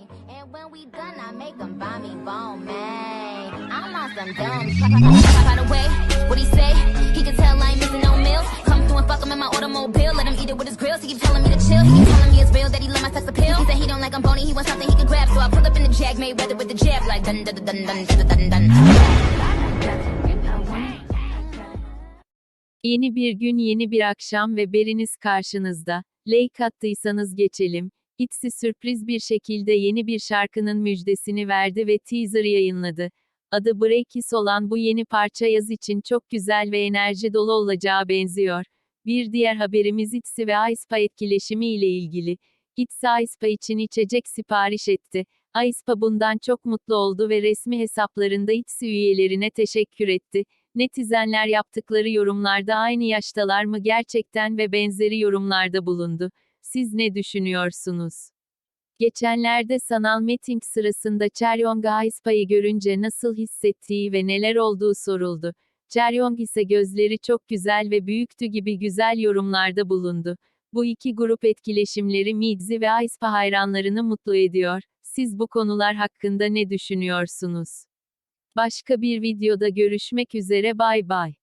And when we done, I make them buy me bone, man. I'm on some dumb By the way, what he say? He can tell I ain't missing no meals. Come through and fuck him in my automobile. Let him eat it with his grills. He keep telling me to chill. He keep telling me it's real that he love my sex appeal. He said he don't like I'm bony. He wants something he can grab. So I pull up in the jag, made weather with the jab. Like dun dun dun dun dun dun dun. Yeni bir gün, yeni bir akşam ve beriniz karşınızda. Like attıysanız geçelim. Itzy sürpriz bir şekilde yeni bir şarkının müjdesini verdi ve teaser yayınladı. Adı Breakis olan bu yeni parça yaz için çok güzel ve enerji dolu olacağı benziyor. Bir diğer haberimiz Itzy ve Aespa etkileşimi ile ilgili. Itzy Aespa için içecek sipariş etti. Aespa bundan çok mutlu oldu ve resmi hesaplarında Itzy üyelerine teşekkür etti. Netizenler yaptıkları yorumlarda aynı yaştalar mı gerçekten ve benzeri yorumlarda bulundu. Siz ne düşünüyorsunuz? Geçenlerde sanal meeting sırasında Cheryong Aespa'yı görünce nasıl hissettiği ve neler olduğu soruldu. Cheryong ise gözleri çok güzel ve büyüktü gibi güzel yorumlarda bulundu. Bu iki grup etkileşimleri Midzi ve Aespa hayranlarını mutlu ediyor. Siz bu konular hakkında ne düşünüyorsunuz? Başka bir videoda görüşmek üzere bay bay.